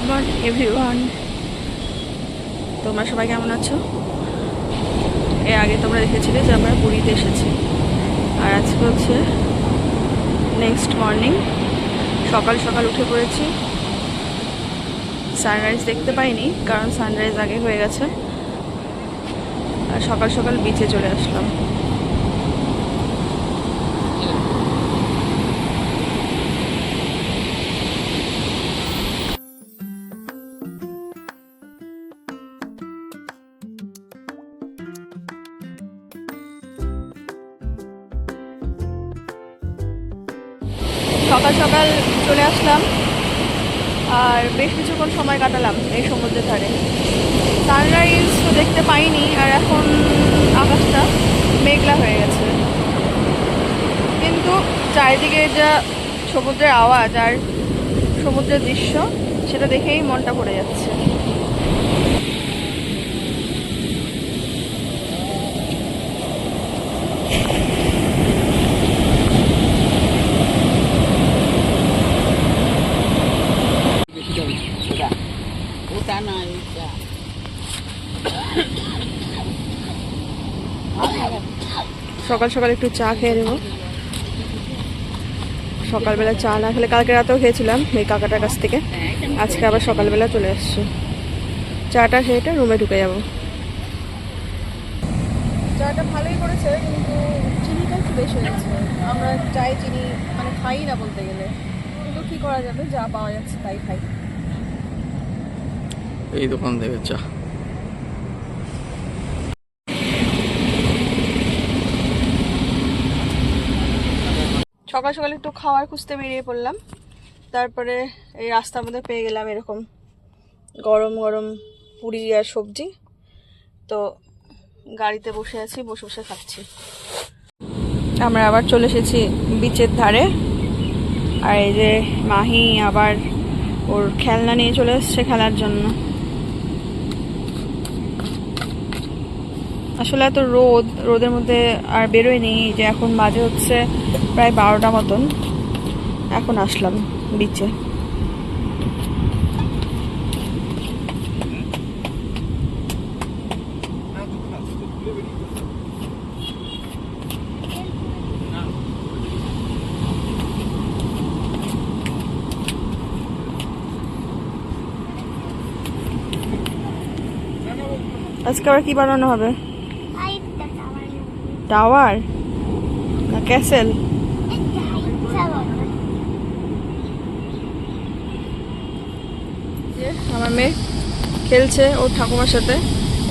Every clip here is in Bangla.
গুড মর্নিং এভরিওয়ান তোমরা সবাই কেমন আছো? এর আগে তোমরা দেখেছিলে যে আমরা পুরীতে এসেছি। আর আজকে হচ্ছে নেক্সট মর্নিং সকাল সকাল উঠে পড়েছি। সানরাইজ দেখতে পাইনি, কারণ সানরাইজ আগে হয়ে গেছে। আর সকাল সকাল বিচে চলে আসলাম। সকাল চলে আসলাম আর বেশ কিছুক্ষণ সময় কাটালাম এই সমুদ্রের ধারে। সানরাইজ তো দেখতে পাইনি আর এখন আকাশটা মেঘলা হয়ে গেছে। কিন্তু চারিদিকে যা সমুদ্রের আওয়াজ আর সমুদ্রের দৃশ্য, সেটা দেখেই মনটা পড়ে যাচ্ছে ওটা না এটা সকাল সকাল একটু চা খেয়ে নেব। সকালবেলা চা না খেলে কালকে রাতেও খেয়েছিলাম এই কাকাটার কাছ থেকে। আজকে আবার সকালবেলা চলে আসছি চাটা খেয়েটা রুমে ঢুকে যাব। চাটা ভালোই করেছে কিন্তু চিনিটা একটু বেশি হয়েছে আমরা চাই চিনি মানে খাই না বলতে গেলে। কিন্তু কী করা যাবে? যা পাওয়া যাচ্ছে তাই খাই। এই দোকান থেকে চা। সকাল সকাল একটু খাওয়ার খুঁজতে বেরিয়ে পড়লাম। তারপরে এই রাস্তার মধ্যে পেয়ে গেলাম এরকম গরম গরম পুরি আর সবজি। তো গাড়িতে বসে আছি, বসে বসে খাচ্ছি। আমরা আবার চলে এসেছি বিচের ধারে। আর এই যে মাহি আবার ওর খেলনা নিয়ে চলে এসছে খেলার জন্য। আসলে এত রোদ, রোদের মধ্যে আর বেরোয়নি যে এখন বাজে হচ্ছে প্রায় বারোটা মতন। এখন আসলাম বিচে আজকে আবার কি বানানো হবে? টাওয়ার না ক্যাসেল? আমার মেয়ে খেলছে ওর ঠাকুমার সাথে।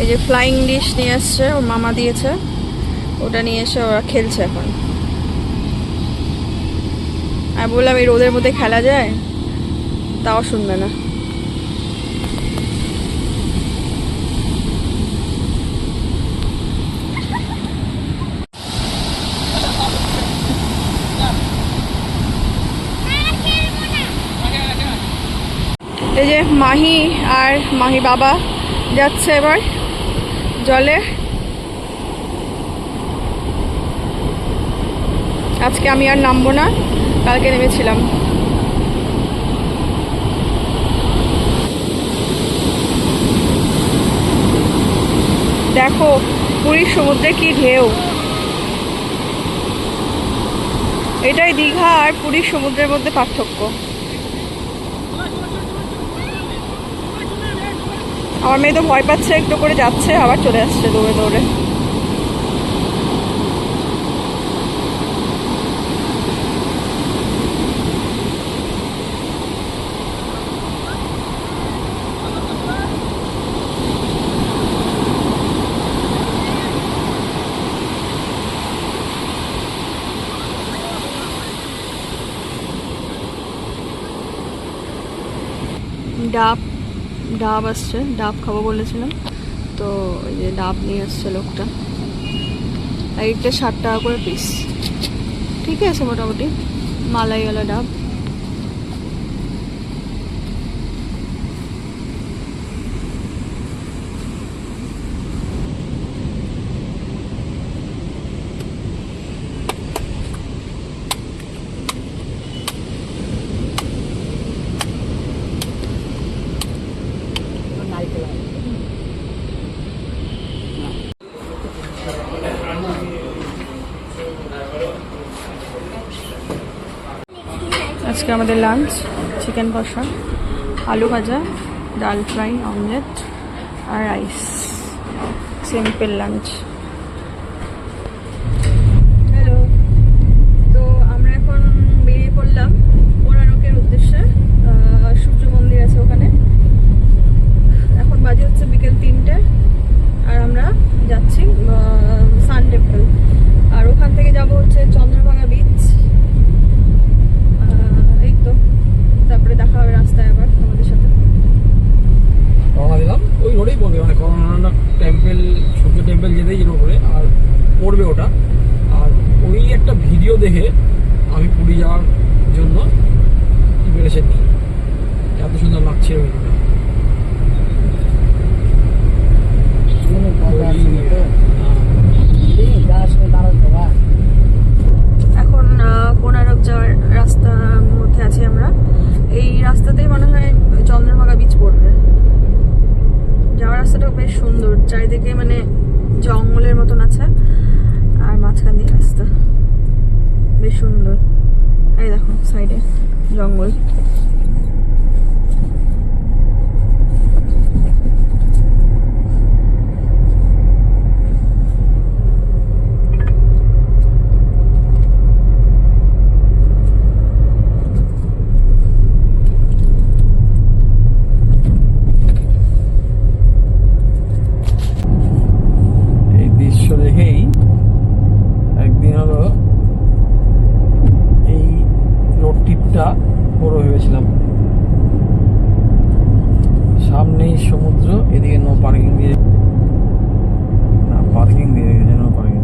এই যে ফ্লাইং ডিশ নিয়ে আসছে, ওর মামা দিয়েছে। ওটা নিয়ে এসে ওরা খেলছে এখন। আমি বললাম, এই রোদের মধ্যে খেলা যায়? তাও শুনবে না। এই যে মাহি আর মাহি বাবা যাচ্ছে এবার জলে। আজকে আমি আর নামবো না, কালকে নেমেছিলাম। দেখো, পুরীর সমুদ্রে কি ঢেউ। এটাই দীঘা আর পুরীর সমুদ্রের মধ্যে পার্থক্য। আমার মেয়ে তো ভয় পাচ্ছে একটু করে যাচ্ছে আবার চলে আসছে দৌড়ে দৌড়ে। ডাব। ডাব আসছে, ডাব খাব বলেছিলাম। তো ওই যে ডাব নিয়ে আসছে লোকটা। এইটা ষাট টাকা করে পিস ঠিক আছে মোটামুটি। মালাইওয়ালা ডাব। আজকে আমাদের লাঞ্চ চিকেন কষা, আলু ভাজা, ডাল ফ্রাই অমলেট আর রাইস সিম্পল লাঞ্চ হ্যালো তো আমরা এখন বেরিয়ে পড়লাম উদ্দেশ্যে। সূর্য মন্দির আছে ওখানে। এখন বাজে হচ্ছে বিকেল তিনটে আর আমরা যাচ্ছি সান টেম্পল। আর ওখান থেকে যাব হচ্ছে চন্দ্রভাগা বিচ এই তো তারপরে দেখা হবে রাস্তায় আবার আমাদের সাথে। রওনা দিলাম। ওই রোডেই পড়বে মানে করোনা টেম্পল সূর্য টেম্পল যেতেই যেন করে আর পড়বে ওটা। আর ওই একটা ভিডিও দেখে আমি পুরী যাওয়ার জন্য প্রিপারেশন নিই এত সুন্দর লাগছে ভিডিওটা। এখন কোনারক যাওয়ার রাস্তার মধ্যে আছি আমরা। এই রাস্তাতেই মনে হয় চন্দ্রভাগা বীচ পড়বে। যাওয়ার রাস্তাটাও বেশ সুন্দর। চারিদিকে মানে জঙ্গলের মতন আছে। আর মাঝখান দিয়ে রাস্তা। বেশ সুন্দর। এই দেখো সাইডে জঙ্গল এই দৃশ্য দেখেই একদিন হলো এই রোড ট্রিপটা বড় ভেবেছিলাম সামনেই সমুদ্র এদিকে নো পার্কিং দিয়ে না পার্কিং দিয়ে রেখেছে নো পার্কিং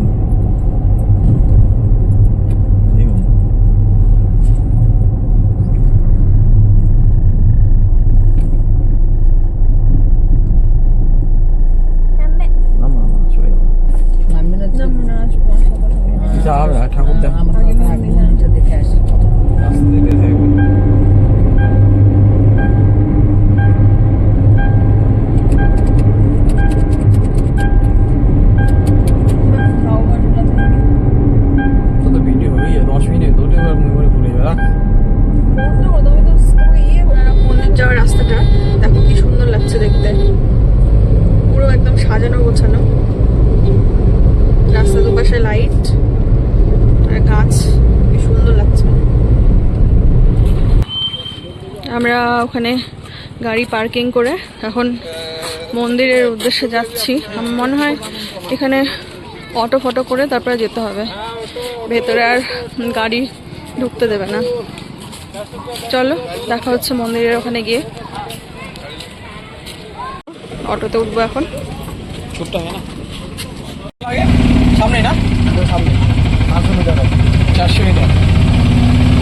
দেখুন না না না চলে যাব যা হবে না, ঠাকুর দেখ দেখে আসি রাস্তা দেখে দেখবে তো তো ভিডিও হয়ে যায় দশ মিনিট দুটো এবার মনে করে ভুলে যাবে রাখ মন্দির যাওয়ার রাস্তাটা দেখো কি সুন্দর লাগছে দেখতে পুরো একদম সাজানো গোছানো রাস্তার দুপাশে লাইট আর গাছ কি সুন্দর লাগছে আমরা ওখানে গাড়ি পার্কিং করে এখন মন্দিরের উদ্দেশ্যে যাচ্ছি। আমার মনে হয় এখানে অটো ফটো করে তারপরে যেতে হবে। ভেতরে আর গাড়ি ঢুকতে দেবে না। চলো দেখা হচ্ছে মন্দিরের ওখানে গিয়ে। অটোতে উঠবো এখন। ছোট্ট হবে না? সামনে না? সামনে চারশো মিটার।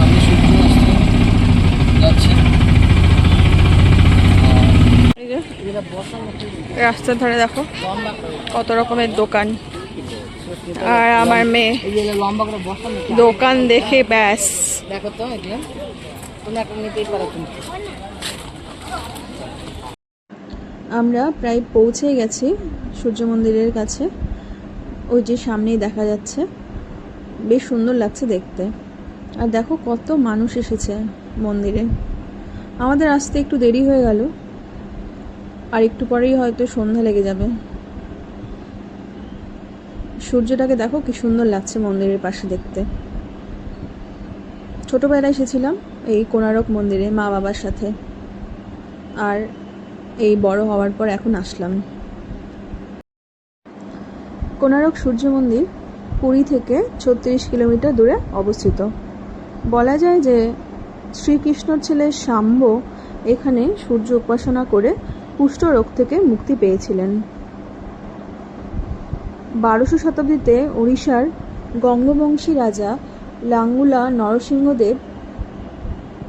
আমি সূর্য যাচ্ছি এই যে রাস্তার ধারে দেখো কত রকমের দোকান। আর আমার মেয়ে দোকান দেখে ব্যাস। দেখো তো আমরা প্রায় পৌঁছে গেছি সূর্য মন্দিরের কাছে। ওই যে সামনেই দেখা যাচ্ছে। বেশ সুন্দর লাগছে দেখতে। আর দেখো কত মানুষ এসেছে মন্দিরে। আমাদের আসতে একটু দেরি হয়ে গেল। আর একটু পরেই হয়তো সন্ধ্যা লেগে যাবে। সূর্যটাকে দেখো কি সুন্দর লাগছে মন্দিরের পাশে দেখতে। ছোটবেলায় এসেছিলাম এই কোণারক মন্দিরে মা বাবার সাথে। আর এই বড় হওয়ার পর এখন আসলাম। কোণারক সূর্য মন্দির পুরী থেকে ছত্রিশ কিলোমিটার দূরে অবস্থিত। বলা যায় যে শ্রীকৃষ্ণর ছেলে শাম্ব এখানে সূর্য উপাসনা করে কুষ্ঠরোগ থেকে মুক্তি পেয়েছিলেন। বারোশো শতাব্দীতে ওড়িশার গঙ্গবংশী রাজা লাঙ্গুলা নরসিংহদেব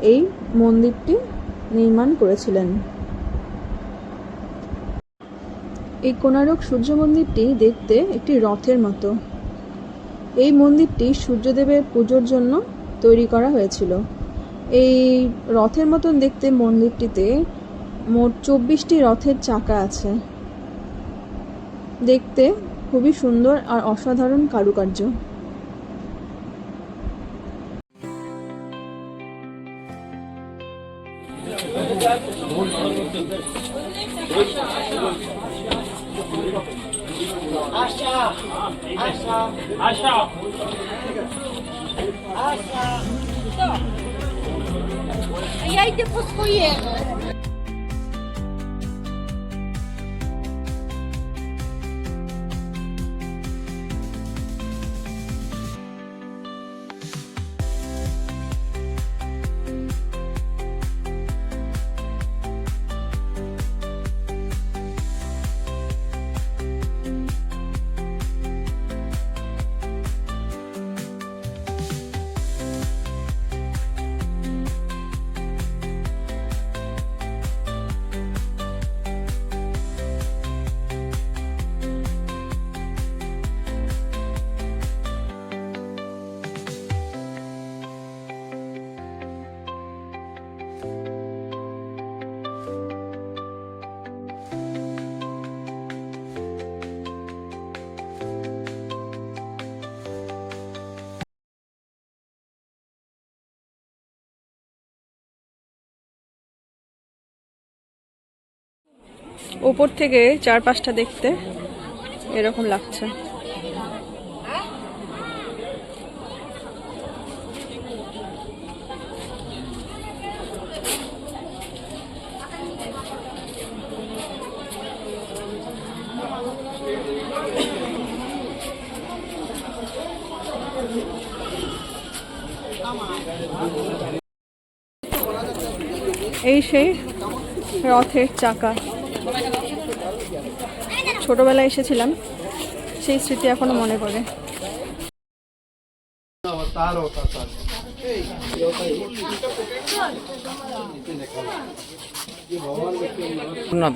এই মন্দিরটি নির্মাণ করেছিলেন। এই কোণারক সূর্য মন্দিরটি দেখতে একটি রথের মতো। এই মন্দিরটি সূর্যদেবের পুজোর জন্য তৈরি করা হয়েছিল। এই রথের মতন দেখতে মন্দিরটিতে মোট চব্বিশটি রথের চাকা আছে দেখতে খুবই সুন্দর আর অসাধারণ কারুকার্য Я йду по своєму. উপর থেকে চারপাশটা দেখতে এরকম লাগছে। এই সেই রথের চাকা। ছোটবেলায় এসেছিলাম সেই স্মৃতি এখনও মনে পড়ে। না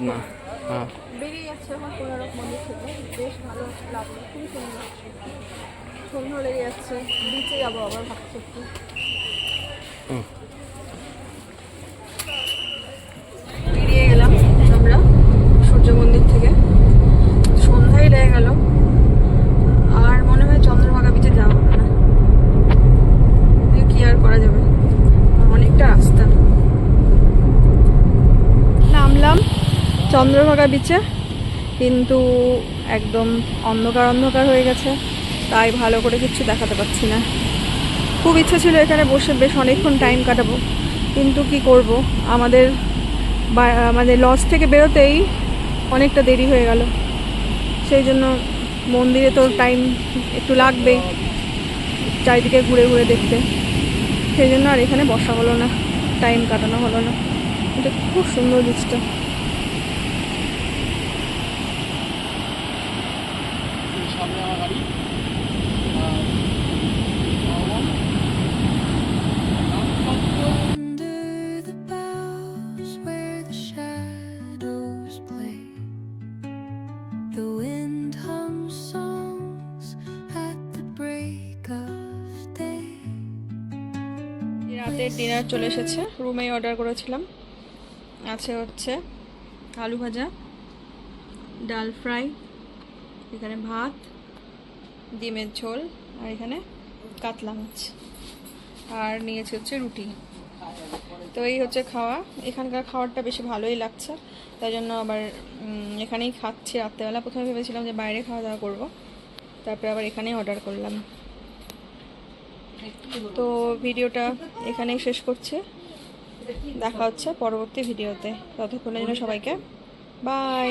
হ্যাঁ। বেরিয়ে যাচ্ছে এখন কোনারক মন্দির থেকে বেশ ভালো লাগল খুবই সুন্দর। সন্ধ্যা লেগে যাচ্ছে বিচে যাব আবার ভাবছি একটু হুম। বেরিয়ে গেলাম আমরা সূর্য মন্দির থেকে সন্ধ্যাই লেগে গেল আর মনে হয় চন্দ্রভাগা বিচে যাব না এ কি আর করা যাবে অনেকটা রাস্তা নামলাম চন্দ্রভাগা বিচে কিন্তু একদম অন্ধকার অন্ধকার হয়ে গেছে, তাই ভালো করে কিছু দেখাতে পারছি না। খুব ইচ্ছা ছিল এখানে বসে বেশ অনেকক্ষণ টাইম কাটাবো, কিন্তু কি করব? আমাদের আমাদের লজ থেকে বেরোতেই অনেকটা দেরি হয়ে গেল। সেই জন্য মন্দিরে তো টাইম একটু লাগবেই, চারিদিকে ঘুরে ঘুরে দেখতে। সেই জন্য আর এখানে বসা হলো না টাইম কাটানো হলো না। এটা খুব সুন্দর বীজটা ডিনার চলে এসেছে। রুমেই অর্ডার করেছিলাম। আছে হচ্ছে আলু ভাজা, ডাল ফ্রাই, এখানে ভাত, ডিমের ঝোল, আর এখানে কাতলা মাছ। আর নিয়েছি হচ্ছে রুটি। তো এই হচ্ছে খাওয়া। এখানকার খাবারটা বেশি ভালোই লাগছে। তাই জন্য আবার এখানেই খাচ্ছি রাত্রেবেলা। প্রথমে ভেবেছিলাম যে বাইরে খাওয়া দাওয়া করব। তারপরে আবার এখানেই অর্ডার করলাম। তো ভিডিওটা এখানেই শেষ করছে। দেখা হচ্ছে পরবর্তী ভিডিওতে। ততক্ষণের জন্য সবাইকে বাই